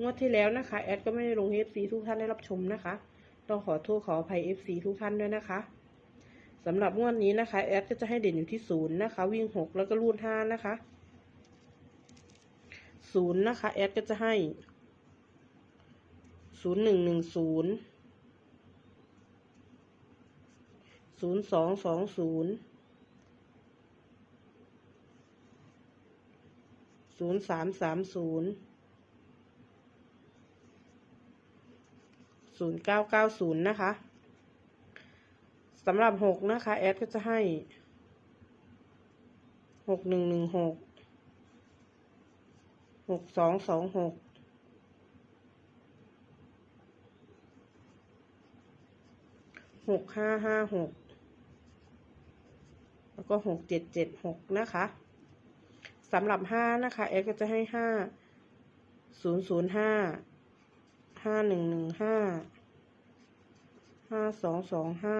งวดที่แล้วนะคะ แอดก็ไม่ได้ลง FC ทุกท่านได้รับชมนะคะ ต้องขอโทษขออภัย FC ทุกท่านด้วยนะคะสำหรับงวดนี้นะคะ แอดก็จะให้เด่นอยู่ที่ศูนย์นะคะ วิ่งหกแล้วก็รูดห้านะคะศูนย์นะคะ แอดก็จะให้ศูนย์หนึ่งหนึ่งศูนย์ศูนย์สองสองศูนย์ศูนย์สามสามศูนย์ ศูนย์เก้าเก้าศูนย์นะคะสำหรับหกนะคะ แอดก็จะให้หกหนึ่งหนึ่งหกหกสองสองหกหกห้าห้าหกแล้วก็หกเจ็ดเจ็ดหกนะคะสำหรับห้านะคะ แอดก็จะให้ห้าศูนย์ศูนย์ห้า ห้าหนึ่งหนึ่งห้า ห้าสองสองห้า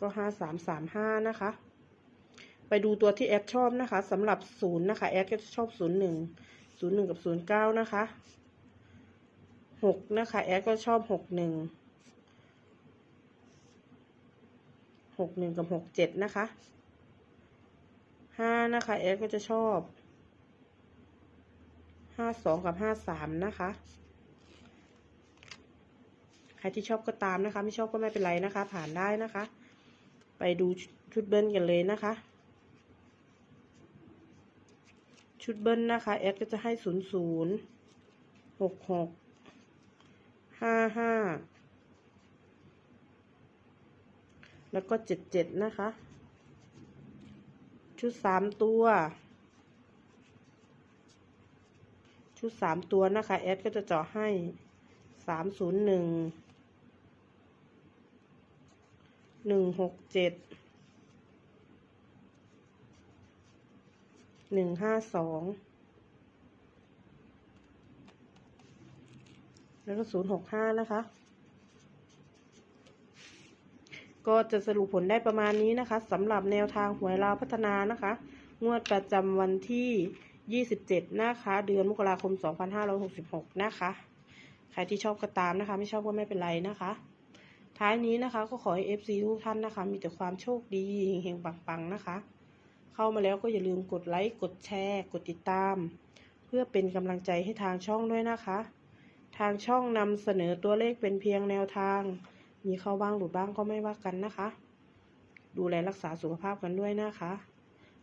ก็ห้าสามสามห้านะคะ ไปดูตัวที่แอดชอบนะคะสำหรับศูนย์นะคะ แอดก็ชอบศูนย์หนึ่ง ศูนย์หนึ่งกับศูนย์เก้านะคะหกนะคะ แอดก็ชอบหกหนึ่งหกหนึ่งกับหกเจ็ดนะคะห้านะคะ แอดก็จะชอบ ห้าสองกับห้าสามนะคะ ใครที่ชอบก็ตามนะคะ ไม่ชอบก็ไม่เป็นไรนะคะ ผ่านได้นะคะ ไปดูชุดเบิ้ลกันเลยนะคะ ชุดเบิ้ลนะคะแอดก็จะให้ศูนย์ศูนย์หกหกห้าห้าแล้วก็เจ็ดเจ็ดนะคะ ชุดสามตัว ชุดสามตัวนะคะแอดก็จะเจาะให้สามศูนย์หนึ่งหนึ่งหกเจ็ดหนึ่งห้าสองแล้วก็ศูนย์หกห้านะคะ ก็จะสรุปผลได้ประมาณนี้นะคะสำหรับแนวทางหวยลาวพัฒนานะคะ งวดประจำวันที่ 27 นะคะ เดือนมกราคม 2566 นะคะ ใครที่ชอบก็ตามนะคะ ไม่ชอบก็ไม่เป็นไรนะคะ ท้ายนี้นะคะ ก็ขอให้ FC ทุกท่านนะคะ มีแต่ความโชคดีเฮงๆปังๆนะคะ เข้ามาแล้วก็อย่าลืมกดไลค์กดแชร์ กดติดตาม เพื่อเป็นกำลังใจให้ทางช่องด้วยนะคะ ทางช่องนำเสนอตัวเลขเป็นเพียงแนวทาง มีเข้าบ้างหลุดบ้างก็ไม่ว่ากันนะคะ ดูแลรักษาสุขภาพกันด้วยนะคะ